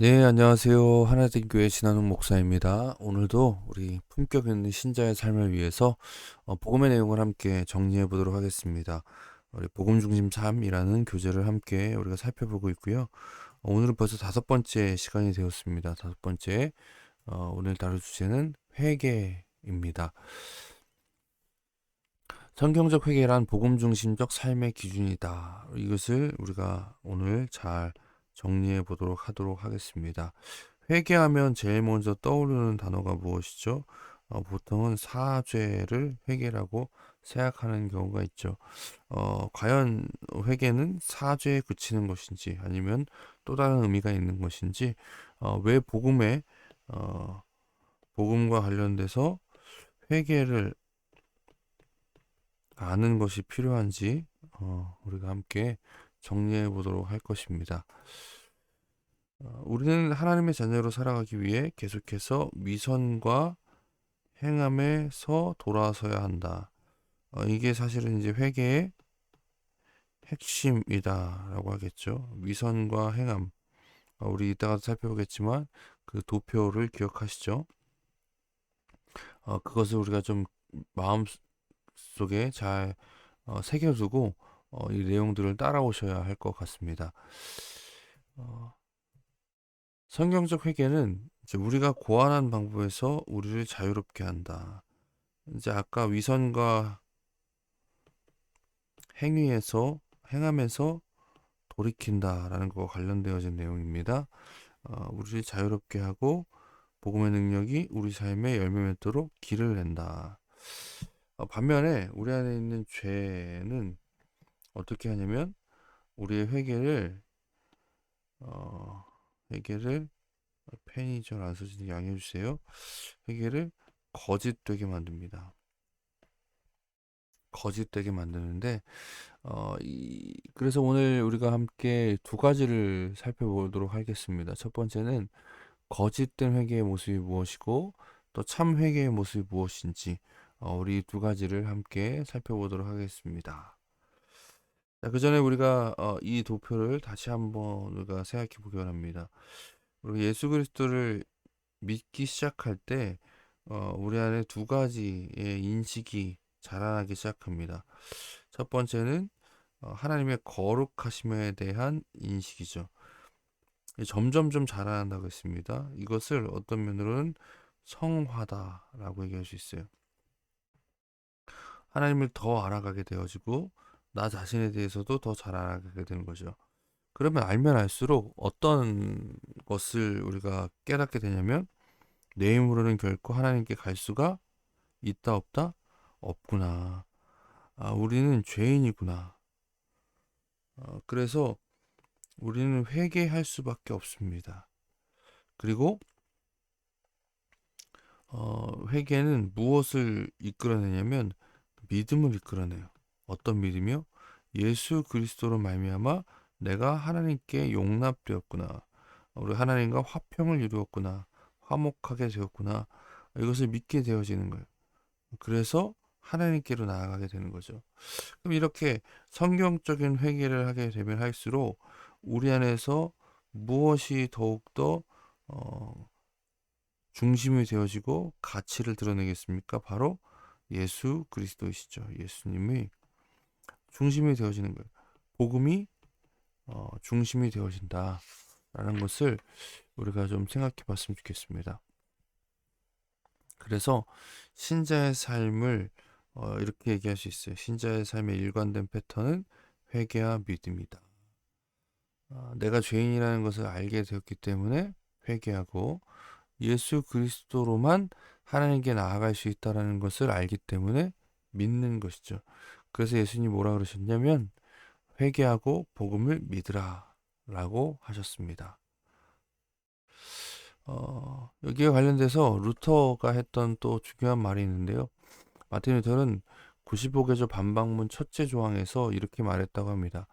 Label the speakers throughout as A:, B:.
A: 네, 안녕하세요. 하나된 교회 신한웅 목사입니다. 오늘도 우리 품격 있는 신자의 삶을 위해서 어, 복음의 내용을 함께 정리해 보도록 하겠습니다. 우리 복음 중심 삶이라는 교재를 함께 우리가 살펴보고 있고요. 어, 오늘은 벌써 다섯 번째 시간이 되었습니다. 다섯 번째 어, 오늘 다룰 주제는 회개입니다. 성경적 회개란 복음 중심적 삶의 기준이다. 이것을 우리가 오늘 잘 정리해 보도록 하도록 하겠습니다. 회개하면 제일 먼저 떠오르는 단어가 무엇이죠? 어, 보통은 사죄를 회개라고 생각하는 경우가 있죠. 어, 과연 회개는 사죄에 그치는 것인지 아니면 또 다른 의미가 있는 것인지 어, 왜 복음에 어, 복음과 관련돼서 회개를 아는 것이 필요한지 어, 우리가 함께 정리해 보도록 할 것입니다. 어, 우리는 하나님의 자녀로 살아가기 위해 계속해서 위선과 행함에서 돌아서야 한다. 어, 이게 사실은 이제 회개의 핵심이다라고 하겠죠. 위선과 행함. 어, 우리 이따가 살펴보겠지만 그 도표를 기억하시죠? 어, 그것을 우리가 좀 마음 속에 잘 어, 새겨두고 어, 이 내용들을 따라오셔야 할 것 같습니다. 어, 성경적 회개는 이제 우리가 고안한 방법에서 우리를 자유롭게 한다. 이제 아까 위선과 행위에서 행함에서 돌이킨다라는 것과 관련되어진 내용입니다. 어, 우리를 자유롭게 하고 복음의 능력이 우리 삶에 열매 맺도록 길을 낸다. 어, 반면에 우리 안에 있는 죄는 어떻게 하냐면 우리의 회개를 어, 회개를 펜이 잘 안 써지는 양해해 주세요. 회개를 거짓되게 만듭니다. 거짓되게 만드는데 어, 이, 그래서 오늘 우리가 함께 두 가지를 살펴보도록 하겠습니다. 첫 번째는 거짓된 회개의 모습이 무엇이고 또 참 회개의 모습이 무엇인지 어, 우리 두 가지를 함께 살펴보도록 하겠습니다. 자, 그 전에 우리가 어, 이 도표를 다시 한번 우리가 생각해 보기 원합니다. 우리 예수 그리스도를 믿기 시작할 때 어, 우리 안에 두 가지의 인식이 자라나기 시작합니다. 첫 번째는 어, 하나님의 거룩하심에 대한 인식이죠. 점점 좀 자라난다고 했습니다. 이것을 어떤 면으로는 성화다라고 얘기할 수 있어요. 하나님을 더 알아가게 되어지고 나 자신에 대해서도 더 잘 알아가게 되는 거죠. 그러면 알면 알수록 어떤 것을 우리가 깨닫게 되냐면 내 힘으로는 결코 하나님께 갈 수가 있다 없다 없구나. 아, 우리는 죄인이구나. 어, 그래서 우리는 회개할 수밖에 없습니다. 그리고 어, 회개는 무엇을 이끌어내냐면 믿음을 이끌어내요. 어떤 믿음이요? 예수 그리스도로 말미암아 내가 하나님께 용납되었구나. 우리 하나님과 화평을 이루었구나. 화목하게 되었구나. 이것을 믿게 되어지는 거예요. 그래서 하나님께로 나아가게 되는 거죠. 그럼 이렇게 성경적인 회개를 하게 되면 할수록 우리 안에서 무엇이 더욱더 어, 중심이 되어지고 가치를 드러내겠습니까? 바로 예수 그리스도이시죠. 예수님이 중심이 되어지는 거예요. 복음이 어, 중심이 되어진다라는 것을 우리가 좀 생각해 봤으면 좋겠습니다. 그래서 신자의 삶을 어, 이렇게 얘기할 수 있어요. 신자의 삶의 일관된 패턴은 회개와 믿음이다. 어, 내가 죄인이라는 것을 알게 되었기 때문에 회개하고 예수 그리스도로만 하나님께 나아갈 수 있다라는 것을 알기 때문에 믿는 것이죠. 그래서 예수님이 뭐라 그러셨냐면 회개하고 복음을 믿으라 라고 하셨습니다. 어, 여기에 관련돼서 루터가 했던 또 중요한 말이 있는데요. 마틴 루터는 95개조 반박문 첫째 조항에서 이렇게 말했다고 합니다.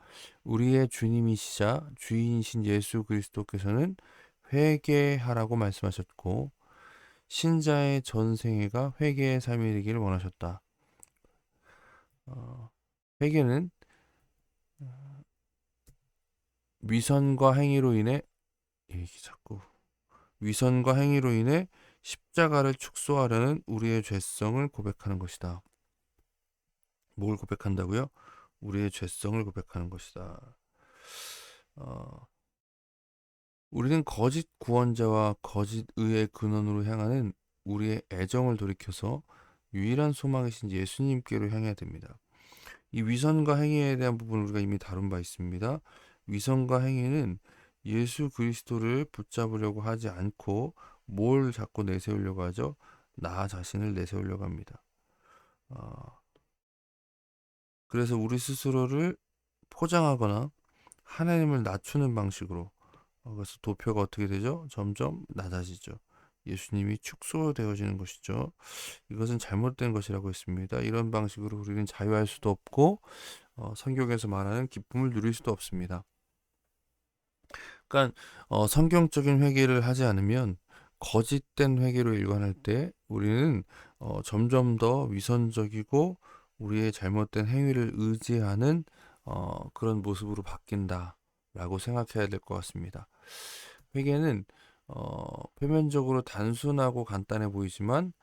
A: 우리의 주님이시자 주인이신 예수 그리스도께서는 회개하라고 말씀하셨고 신자의 전생애가 회개의 삶이 되기를 원하셨다. 어, 회개는 어, 위선과 행위로 인해 이게 자꾸 위선과 행위로 인해 십자가를 축소하려는 우리의 죄성을 고백하는 것이다. 뭘 고백한다고요? 우리의 죄성을 고백하는 것이다. 어, 우리는 거짓 구원자와 거짓 의의 근원으로 향하는 우리의 애정을 돌이켜서 유일한 소망이신 예수님께로 향해야 됩니다. 이 위선과 행위에 대한 부분을 우리가 이미 다룬 바 있습니다. 위선과 행위는 예수 그리스도를 붙잡으려고 하지 않고 뭘 자꾸 내세우려고 하죠? 나 자신을 내세우려고 합니다. 어, 그래서 우리 스스로를 포장하거나 하나님을 낮추는 방식으로 어, 그래서 도표가 어떻게 되죠? 점점 낮아지죠. 예수님이 축소되어지는 것이죠. 이것은 잘못된 것이라고 했습니다. 이런 방식으로 우리는 자유할 수도 없고 어, 성경에서 말하는 기쁨을 누릴 수도 없습니다. 그러니까 어, 성경적인 회개를 하지 않으면 거짓된 회개로 일관할 때 우리는 어, 점점 더 위선적이고 우리의 잘못된 행위를 의지하는 어, 그런 모습으로 바뀐다라고 생각해야 될 것 같습니다. 회개는 어, 표면적으로 단순하고 간단해 보이지만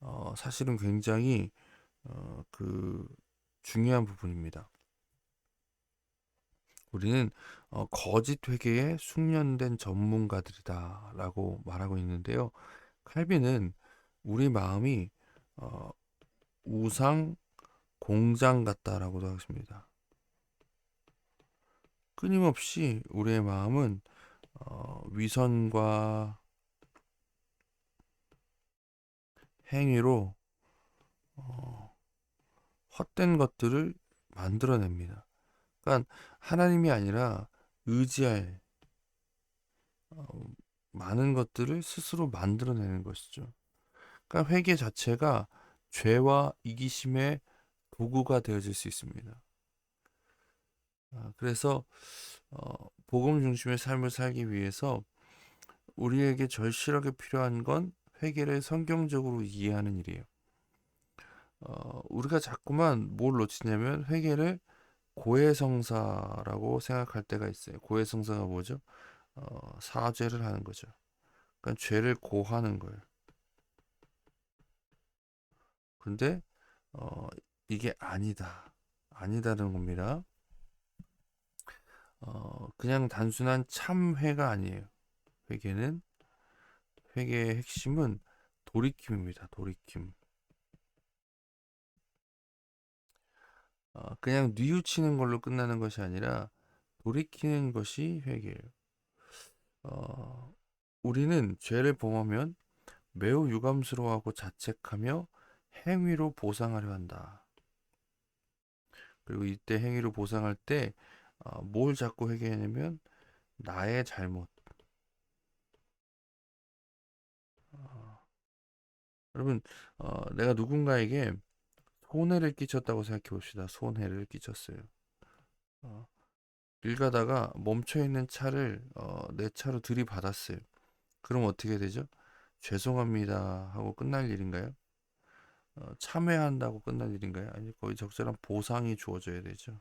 A: 어, 사실은 굉장히 어, 그 중요한 부분입니다. 우리는 어, 거짓 회계에 숙련된 전문가들이다라고 말하고 있는데요. 칼빈은 우리 마음이 어, 우상 공장 같다라고도 하십니다. 끊임없이 우리의 마음은 어, 위선과 행위로 어, 헛된 것들을 만들어냅니다. 그러니까 하나님이 아니라 의지할 어, 많은 것들을 스스로 만들어내는 것이죠. 그러니까 회개 자체가 죄와 이기심의 도구가 되어질 수 있습니다. 아, 그래서 어, 복음 중심의 삶을 살기 위해서 우리에게 절실하게 필요한 건 회개를 성경적으로 이해하는 일이에요. 어, 우리가 자꾸만 뭘 놓치냐면 회개를 고해성사라고 생각할 때가 있어요. 고해성사가 뭐죠? 어, 사죄를 하는 거죠. 그러니까 죄를 고하는 거예요. 근데 어, 이게 아니다. 아니다는 겁니다. 어, 그냥 단순한 참회가 아니에요. 회개는 회개의 핵심은 돌이킴입니다. 돌이킴. 어, 그냥 뉘우치는 걸로 끝나는 것이 아니라 돌이키는 것이 회개예요. 어, 우리는 죄를 범하면 매우 유감스러워하고 자책하며 행위로 보상하려 한다. 그리고 이때 행위로 보상할 때 어뭘 자꾸 회개하냐면 나의 잘못. 어, 여러분, 어, 내가 누군가에게 손해를 끼쳤다고 생각해 봅시다. 손해를 끼쳤어요. 어, 길 가다가 멈춰 있는 차를 어, 내 차로 들이받았어요. 그럼 어떻게 되죠? 죄송합니다 하고 끝날 일인가요? 어, 참회한다고 끝날 일인가요? 아니 거의 적절한 보상이 주어져야 되죠.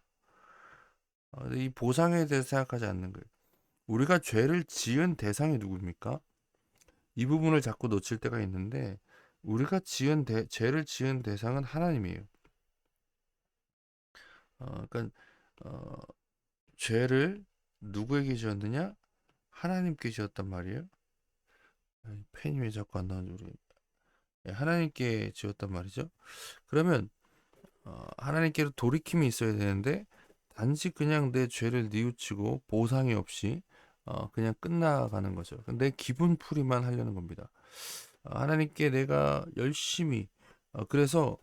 A: 어, 이 보상에 대해서 생각하지 않는 거예요. 우리가 죄를 지은 대상이 누굽니까? 이 부분을 자꾸 놓칠 때가 있는데 우리가 지은 대, 죄를 지은 대상은 하나님이에요. 어, 그러니까 어, 죄를 누구에게 지었느냐? 하나님께 지었단 말이에요. 펜이 왜 자꾸 안 나오는지 모르겠네. 예, 하나님께 지었단 말이죠. 그러면 어, 하나님께로 돌이킴이 있어야 되는데 단지 그냥 내 죄를 뉘우치고 보상이 없이 어, 그냥 끝나가는 거죠. 내 기분 풀이만 하려는 겁니다. 어, 하나님께 내가 열심히 어, 그래서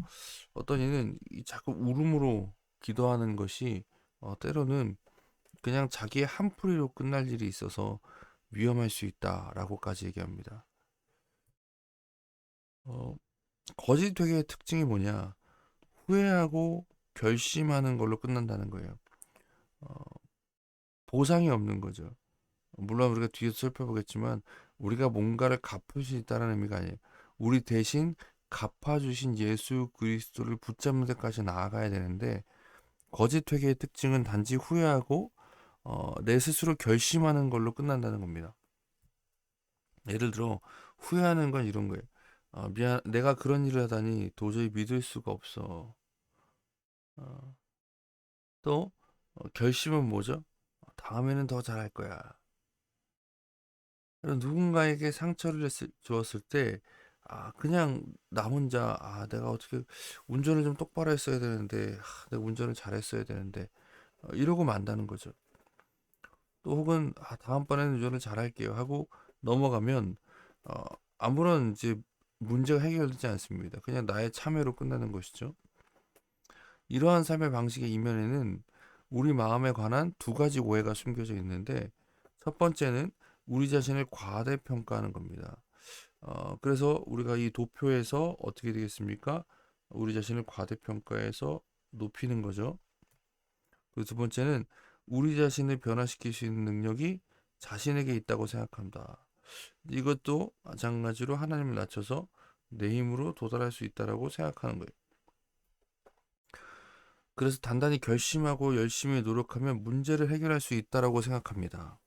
A: 어떤 이는 자꾸 울음으로 기도하는 것이 어, 때로는 그냥 자기의 한풀이로 끝날 일이 있어서 위험할 수 있다라고까지 얘기합니다. 어, 거짓 회개의 특징이 뭐냐? 후회하고 결심하는 걸로 끝난다는 거예요. 어, 보상이 없는 거죠. 물론 우리가 뒤에서 살펴보겠지만 우리가 뭔가를 갚을 수 있다는 의미가 아니에요. 우리 대신 갚아주신 예수 그리스도를 붙잡는 데까지 나아가야 되는데 거짓 회개의 특징은 단지 후회하고 어, 내 스스로 결심하는 걸로 끝난다는 겁니다. 예를 들어 후회하는 건 이런 거예요. 아, 미안, 내가 그런 일을 하다니 도저히 믿을 수가 없어. 어, 또 어, 결심은 뭐죠? 다음에는 더 잘할 거야. 누군가에게 상처를 주었을 때, 아, 그냥 나 혼자, 아, 내가 어떻게 운전을 좀 똑바로 했어야 되는데, 아, 내가 운전을 잘했어야 되는데, 어, 이러고 만다는 거죠. 또 혹은, 아, 다음번에는 운전을 잘할게요 하고 넘어가면, 어, 아무런 이제 문제가 해결되지 않습니다. 그냥 나의 참여로 끝나는 것이죠. 이러한 삶의 방식의 이면에는 우리 마음에 관한 두 가지 오해가 숨겨져 있는데, 첫 번째는 우리 자신을 과대평가하는 겁니다. 어, 그래서 우리가 이 도표에서 어떻게 되겠습니까? 우리 자신을 과대평가해서 높이는 거죠. 그리고 두 번째는 우리 자신을 변화시킬 수 있는 능력이 자신에게 있다고 생각한다. 이것도 마찬가지로 하나님을 낮춰서 내 힘으로 도달할 수 있다라고 생각하는 거예요. 그래서 단단히 결심하고 열심히 노력하면 문제를 해결할 수 있다라고 생각합니다.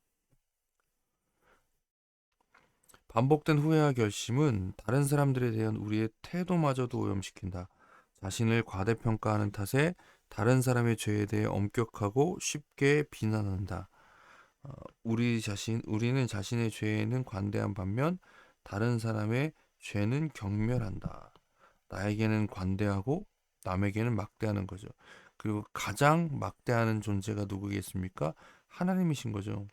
A: 반복된 후회와 결심은 다른 사람들에 대한 우리의 태도마저도 오염시킨다. 자신을 과대평가하는 탓에 다른 사람의 죄에 대해 엄격하고 쉽게 비난한다. 어, 우리 자신, 우리는 자신의 죄에는 관대한 반면 다른 사람의 죄는 경멸한다. 나에게는 관대하고 남에게는 막대하는 거죠. 그리고 가장 막대하는 존재가 누구겠습니까? 하나님이신 거죠.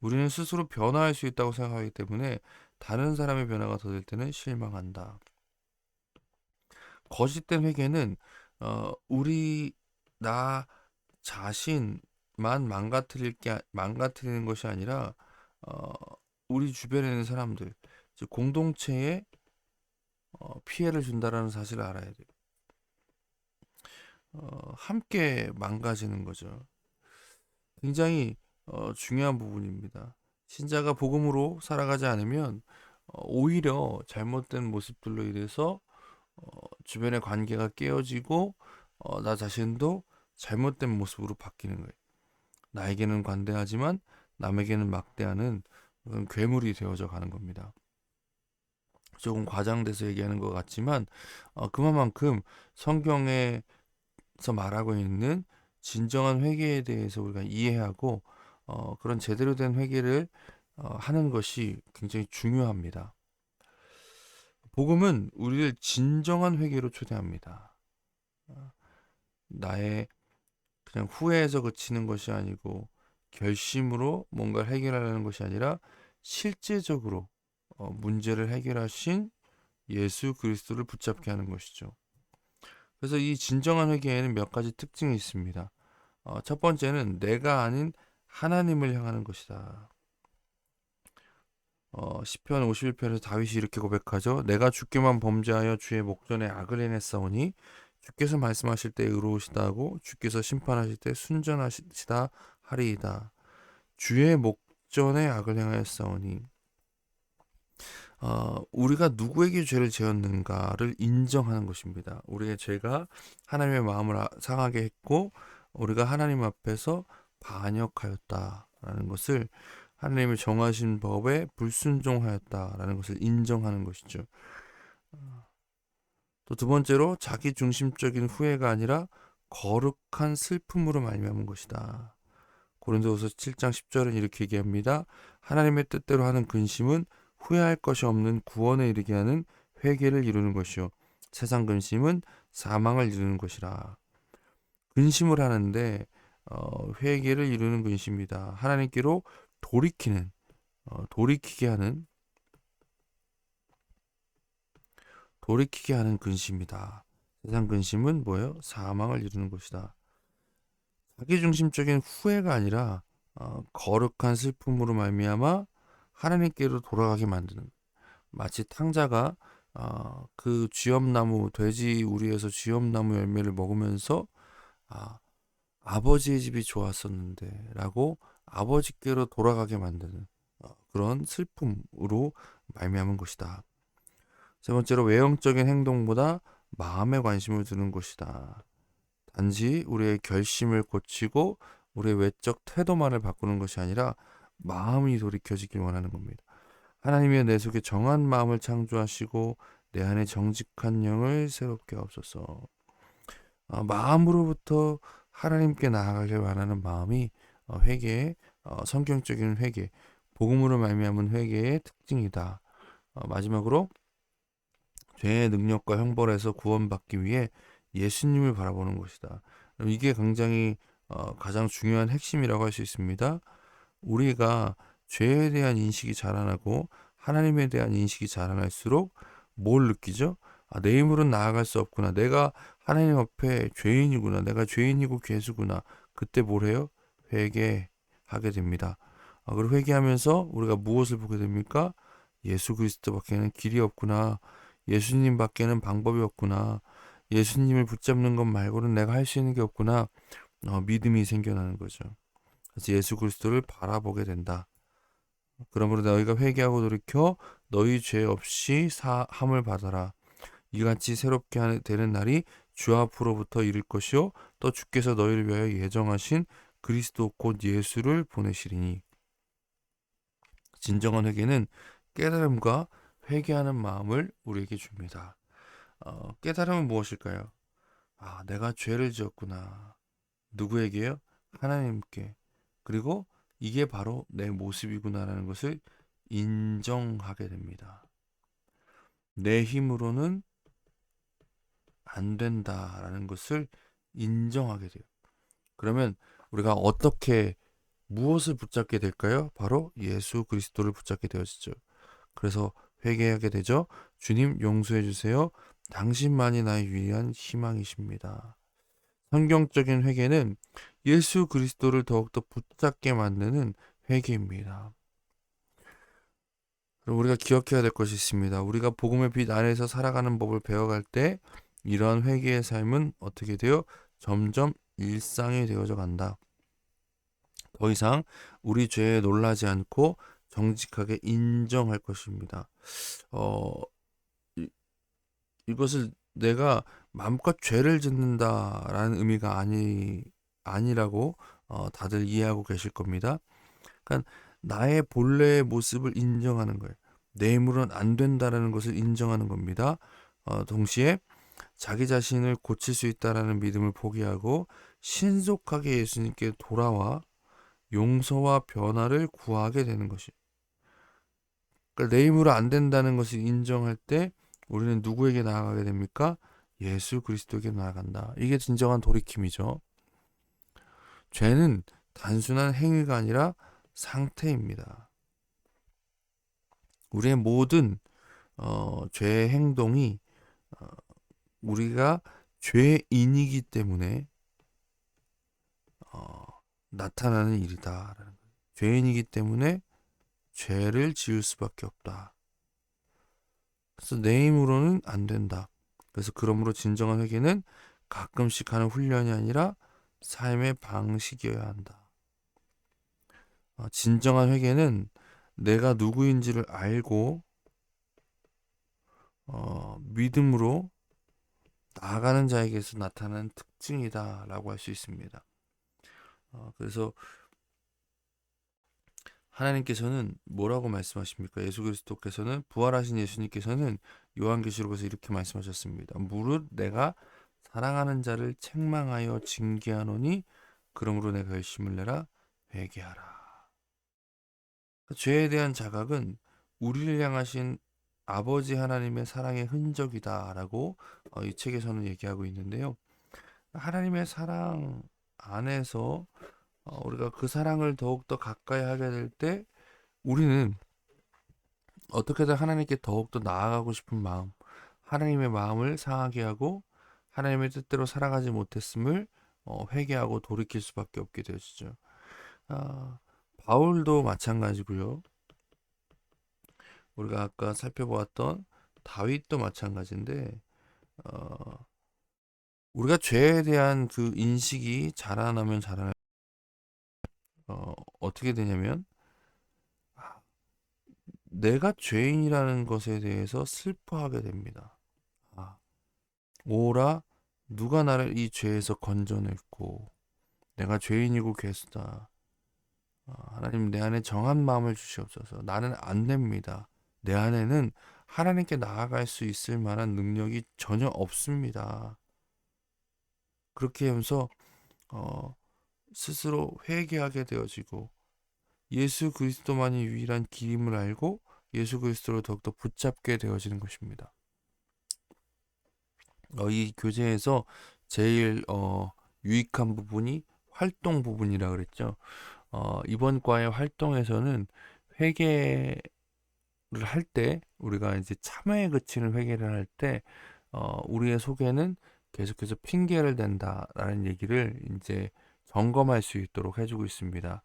A: 우리는 스스로 변화할 수 있다고 생각하기 때문에 다른 사람의 변화가 더딜 때는 실망한다. 거짓된 회개는 어, 우리 나 자신만 망가뜨릴 게 망가뜨리는 것이 아니라 어, 우리 주변에 있는 사람들, 즉 공동체에 어, 피해를 준다라는 사실을 알아야 돼요. 어, 함께 망가지는 거죠. 굉장히 어, 중요한 부분입니다. 신자가 복음으로 살아가지 않으면 어, 오히려 잘못된 모습들로 인해서 어, 주변의 관계가 깨어지고 어, 나 자신도 잘못된 모습으로 바뀌는 거예요. 나에게는 관대하지만 남에게는 막대하는 그런 괴물이 되어져 가는 겁니다. 조금 과장돼서 얘기하는 것 같지만 어, 그만큼 성경에서 말하고 있는 진정한 회개에 대해서 우리가 이해하고 어, 그런 제대로 된 회개를 어, 하는 것이 굉장히 중요합니다. 복음은 우리를 진정한 회개로 초대합니다. 어, 나의 그냥 후회에서 그치는 것이 아니고 결심으로 뭔가를 해결하려는 것이 아니라 실제적으로 어, 문제를 해결하신 예수 그리스도를 붙잡게 하는 것이죠. 그래서 이 진정한 회개에는 몇 가지 특징이 있습니다. 어, 첫 번째는 내가 아닌 하나님을 향하는 것이다. 어, 시편 51편에서 다윗이 이렇게 고백하죠. 내가 주께만 범죄하여 주의 목전에 악을 행했사오니 주께서 말씀하실 때 의로우시다 하고 주께서 심판하실 때 순전하시다 하리이다. 주의 목전에 악을 행하였사오니 어, 우리가 누구에게 죄를 지었는가를 인정하는 것입니다. 우리의 죄가 하나님의 마음을 상하게 했고 우리가 하나님 앞에서 반역하였다라는 것을 하나님이 정하신 법에 불순종하였다라는 것을 인정하는 것이죠. 또 두 번째로 자기 중심적인 후회가 아니라 거룩한 슬픔으로 말미암은 것이다. 고린도후서 7장 10절은 이렇게 얘기합니다. 하나님의 뜻대로 하는 근심은 후회할 것이 없는 구원에 이르게 하는 회개를 이루는 것이요 세상 근심은 사망을 이루는 것이라. 근심을 하는데 어, 회개를 이루는 근심이다. 하나님께로 돌이키는 어, 돌이키게 하는 돌이키게 하는 근심이다. 세상 근심은 뭐예요? 사망을 이루는 것이다. 자기중심적인 후회가 아니라 어, 거룩한 슬픔으로 말미암아 하나님께로 돌아가게 만드는 마치 탕자가 어, 그 쥐엄나무 돼지 우리에서 쥐엄나무 열매를 먹으면서 아, 아버지의 집이 좋았었는데 라고 아버지께로 돌아가게 만드는 어, 그런 슬픔으로 말미암은 것이다. 세 번째로 외형적인 행동보다 마음에 관심을 두는 것이다. 단지 우리의 결심을 고치고 우리의 외적 태도만을 바꾸는 것이 아니라 마음이 돌이켜지길 원하는 겁니다. 하나님이여 내 속에 정한 마음을 창조하시고 내 안에 정직한 영을 새롭게 하옵소서. 어, 마음으로부터 하나님께 나아가길 원하는 마음이 어, 회개의 어, 성경적인 회개, 복음으로 말미암은 회개의 특징이다. 어, 마지막으로 죄의 능력과 형벌에서 구원받기 위해 예수님을 바라보는 것이다. 이게 굉장히 어, 가장 중요한 핵심이라고 할 수 있습니다. 우리가 죄에 대한 인식이 자라나고 하나님에 대한 인식이 자라날수록 뭘 느끼죠? 아, 내 힘으로는 나아갈 수 없구나. 내가 하나님 앞에 죄인이구나. 내가 죄인이고 괴수구나. 그때 뭘 해요? 회개하게 됩니다. 아, 그리고 회개하면서 우리가 무엇을 보게 됩니까? 예수 그리스도밖에는 길이 없구나. 예수님밖에는 방법이 없구나. 예수님을 붙잡는 것 말고는 내가 할 수 있는 게 없구나. 어, 믿음이 생겨나는 거죠. 그래서 예수 그리스도를 바라보게 된다. 그러므로 너희가 회개하고 돌이켜 너희 죄 없이 사함을 받아라. 이같이 새롭게 되는 날이 주 앞으로부터 이를 것이요 또 주께서 너희를 위하여 예정하신 그리스도 곧 예수를 보내시리니 진정한 회개는 깨달음과 회개하는 마음을 우리에게 줍니다. 어, 깨달음은 무엇일까요? 아, 내가 죄를 지었구나. 누구에게요? 하나님께. 그리고 이게 바로 내 모습이구나라는 것을 인정하게 됩니다. 내 힘으로는 안 된다라는 것을 인정하게 돼요. 그러면 우리가 어떻게 무엇을 붙잡게 될까요? 바로 예수 그리스도를 붙잡게 되어지죠. 그래서 회개하게 되죠. 주님 용서해 주세요. 당신만이 나의 위한 희망이십니다. 성경적인 회개는 예수 그리스도를 더욱더 붙잡게 만드는 회개입니다. 우리가 기억해야 될 것이 있습니다. 우리가 복음의 빛 안에서 살아가는 법을 배워갈 때 이러한 회개의 삶은 어떻게 되어 점점 일상이 되어져 간다. 더 이상 우리 죄에 놀라지 않고 정직하게 인정할 것입니다. 어, 이, 이것을 내가 마음껏 죄를 짓는다라는 의미가 아니 아니라고 어, 다들 이해하고 계실 겁니다. 그러니까 나의 본래의 모습을 인정하는 거예요. 내 힘으로는 안 된다라는 것을 인정하는 겁니다. 어, 동시에 자기 자신을 고칠 수 있다라는 믿음을 포기하고 신속하게 예수님께 돌아와 용서와 변화를 구하게 되는 것이. 그러니까 내 힘으로 안 된다는 것을 인정할 때 우리는 누구에게 나아가게 됩니까? 예수 그리스도에게 나아간다. 이게 진정한 돌이킴이죠. 죄는 단순한 행위가 아니라 상태입니다. 우리의 모든 어, 죄의 행동이 어, 우리가 죄인이기 때문에 어, 나타나는 일이다. 죄인이기 때문에 죄를 지을 수밖에 없다. 그래서 내 힘으로는 안 된다. 그래서 그러므로 진정한 회개는 가끔씩 하는 훈련이 아니라 삶의 방식이어야 한다. 어, 진정한 회개는 내가 누구인지를 알고 어, 믿음으로 나아가는 자에게서 나타나는 특징이다라고 할 수 있습니다. 어, 그래서 하나님께서는 뭐라고 말씀하십니까? 예수 그리스도께서는 부활하신 예수님께서는 요한계시록에서 이렇게 말씀하셨습니다. 무릇 내가 사랑하는 자를 책망하여 징계하노니 그러므로 내가 열심을 내라 회개하라. 죄에 대한 자각은 우리를 향하신 아버지 하나님의 사랑의 흔적이다라고 어, 이 책에서는 얘기하고 있는데요. 하나님의 사랑 안에서 어, 우리가 그 사랑을 더욱더 가까이 하게 될 때 우리는 어떻게든 하나님께 더욱더 나아가고 싶은 마음, 하나님의 마음을 상하게 하고 하나님의 뜻대로 살아가지 못했음을 어, 회개하고 돌이킬 수밖에 없게 되어지죠. 아, 바울도 마찬가지고요. 우리가 아까 살펴보았던 다윗도 마찬가지인데 어, 우리가 죄에 대한 그 인식이 자라나면 자라나 어, 어떻게 되냐면 아, 내가 죄인이라는 것에 대해서 슬퍼하게 됩니다. 아, 오라 누가 나를 이 죄에서 건져냈고 내가 죄인이고 괴수다. 아, 하나님 내 안에 정한 마음을 주시옵소서. 나는 안 됩니다. 내 안에는 하나님께 나아갈 수 있을 만한 능력이 전혀 없습니다. 그렇게 하면서 어, 스스로 회개하게 되어지고 예수 그리스도만이 유일한 길임을 알고 예수 그리스도를 더욱더 붙잡게 되어지는 것입니다. 어, 이 교재에서 제일 어, 유익한 부분이 활동 부분이라 그랬죠. 어, 이번 과의 활동에서는 회개를 할 때 우리가 이제 참회에 그치는 회개를 할때 어, 우리의 속에는 계속해서 핑계를 댄다라는 얘기를 이제 점검할 수 있도록 해주고 있습니다.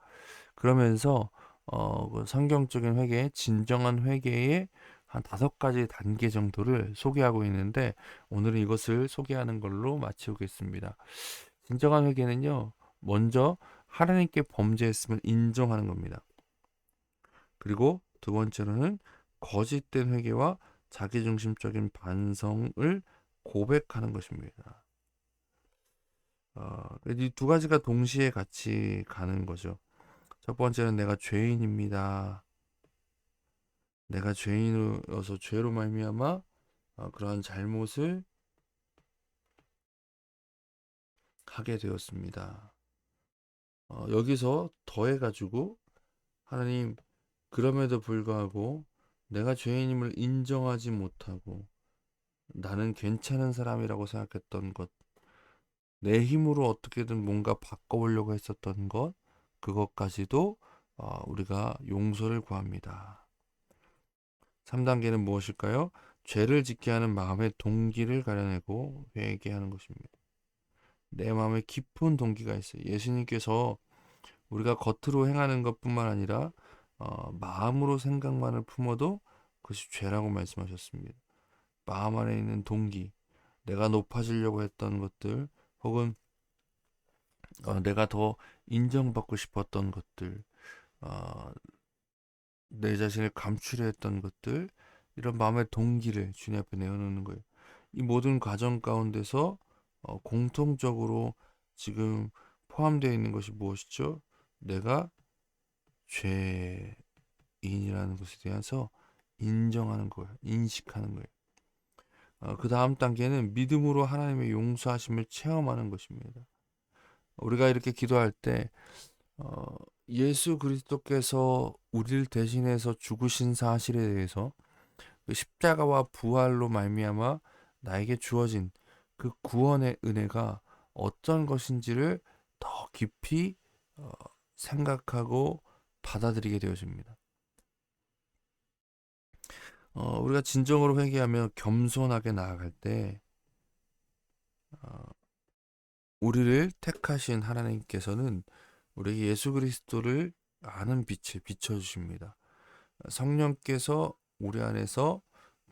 A: 그러면서 어, 그 성경적인 회개, 진정한 회개의 한 다섯 가지 단계 정도를 소개하고 있는데 오늘은 이것을 소개하는 걸로 마치겠습니다. 진정한 회개는요, 먼저 하나님께 범죄했음을 인정하는 겁니다. 그리고 두 번째로는 거짓된 회개와 자기중심적인 반성을 고백하는 것입니다. 어, 이 두 가지가 동시에 같이 가는 거죠. 첫 번째는 내가 죄인입니다. 내가 죄인으로서 죄로 말미암아 어, 그러한 잘못을 하게 되었습니다. 어, 여기서 더해가지고 하나님 그럼에도 불구하고 내가 죄인임을 인정하지 못하고 나는 괜찮은 사람이라고 생각했던 것, 내 힘으로 어떻게든 뭔가 바꿔보려고 했었던 것, 그것까지도 어, 우리가 용서를 구합니다. 3단계는 무엇일까요? 죄를 짓게 하는 마음의 동기를 가려내고 회개하는 것입니다. 내 마음에 깊은 동기가 있어요. 예수님께서 우리가 겉으로 행하는 것뿐만 아니라 어, 마음으로 생각만을 품어도 그것이 죄라고 말씀하셨습니다. 마음 안에 있는 동기, 내가 높아지려고 했던 것들, 혹은 어, 내가 더 인정받고 싶었던 것들, 어, 내 자신을 감추려 했던 것들, 이런 마음의 동기를 주님 앞에 내어놓는 거예요. 이 모든 과정 가운데서 어, 공통적으로 지금 포함되어 있는 것이 무엇이죠? 내가 죄인이라는 것에 대해서 인정하는 거예요. 인식하는 거예요. 어, 그 다음 단계는 믿음으로 하나님의 용서하심을 체험하는 것입니다. 우리가 이렇게 기도할 때 어, 예수 그리스도께서 우리를 대신해서 죽으신 사실에 대해서 그 십자가와 부활로 말미암아 나에게 주어진 그 구원의 은혜가 어떤 것인지를 더 깊이 어, 생각하고 받아들이게 되어집니다. 어, 우리가 진정으로 회개하며 겸손하게 나아갈 때 어, 우리를 택하신 하나님께서는 우리에게 예수 그리스도를 아는 빛에 비춰 주십니다. 성령께서 우리 안에서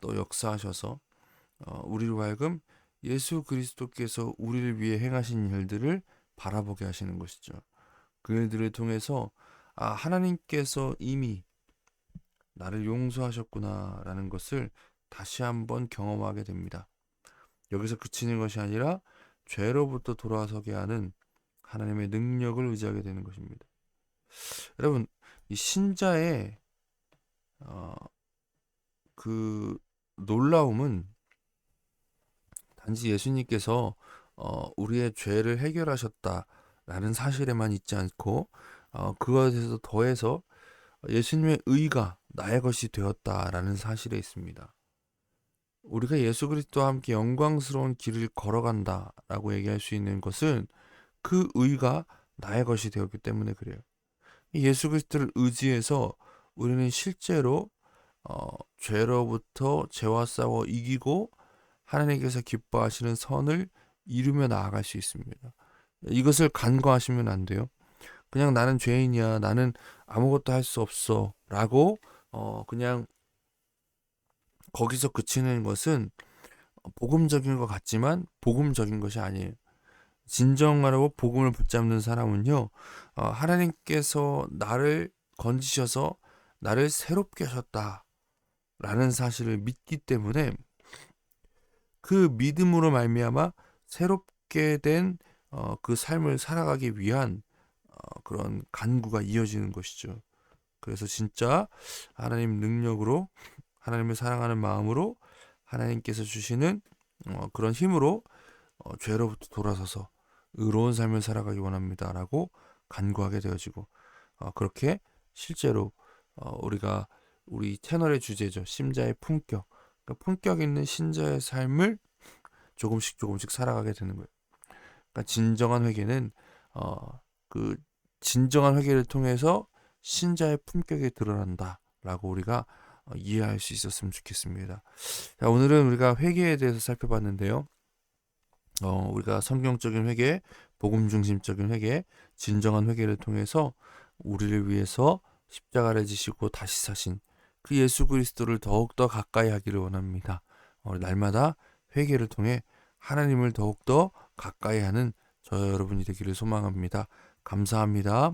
A: 또 역사하셔서 어, 우리로 하여금 예수 그리스도께서 우리를 위해 행하신 일들을 바라보게 하시는 것이죠. 그 일들을 통해서 아 하나님께서 이미 나를 용서하셨구나라는 것을 다시 한번 경험하게 됩니다. 여기서 그치는 것이 아니라 죄로부터 돌아서게 하는 하나님의 능력을 의지하게 되는 것입니다. 여러분, 이 신자의 어, 그 놀라움은 단지 예수님께서 어, 우리의 죄를 해결하셨다라는 사실에만 있지 않고 어, 그것에서 더해서 예수님의 의가 나의 것이 되었다라는 사실에 있습니다. 우리가 예수 그리스도와 함께 영광스러운 길을 걸어간다라고 얘기할 수 있는 것은 그 의가 나의 것이 되었기 때문에 그래요. 예수 그리스도를 의지해서 우리는 실제로 어, 죄로부터 죄와 싸워 이기고 하나님께서 기뻐하시는 선을 이루며 나아갈 수 있습니다. 이것을 간과하시면 안 돼요. 그냥 나는 죄인이야. 나는 아무것도 할 수 없어. 라고, 어, 그냥 거기서 그치는 것은 복음적인 것 같지만 복음적인 것이 아니에요. 진정하라고 복음을 붙잡는 사람은요, 어, 하나님께서 나를 건지셔서 나를 새롭게 하셨다. 라는 사실을 믿기 때문에 그 믿음으로 말미암아 새롭게 된그 어, 삶을 살아가기 위한 어, 그런 간구가 이어지는 것이죠. 그래서 진짜 하나님 능력으로 하나님을 사랑하는 마음으로 하나님께서 주시는 어, 그런 힘으로 어, 죄로부터 돌아서서 의로운 삶을 살아가기 원합니다라고 간구하게 되어지고 어, 그렇게 실제로 어, 우리가 우리 채널의 주제죠 심자의 품격 그러니까 품격 있는 신자의 삶을 조금씩 조금씩 살아가게 되는 거예요. 그러니까 진정한 회개는 어, 그 진정한 회개를 통해서 신자의 품격이 드러난다 라고 우리가 어, 이해할 수 있었으면 좋겠습니다. 자, 오늘은 우리가 회개에 대해서 살펴봤는데요. 어, 우리가 성경적인 회개, 복음 중심적인 회개, 진정한 회개를 통해서 우리를 위해서 십자가를 지시고 다시 사신 그 예수 그리스도를 더욱더 가까이 하기를 원합니다. 어, 날마다 회개를 통해 하나님을 더욱더 가까이 하는 저 여러분이 되기를 소망합니다. 감사합니다.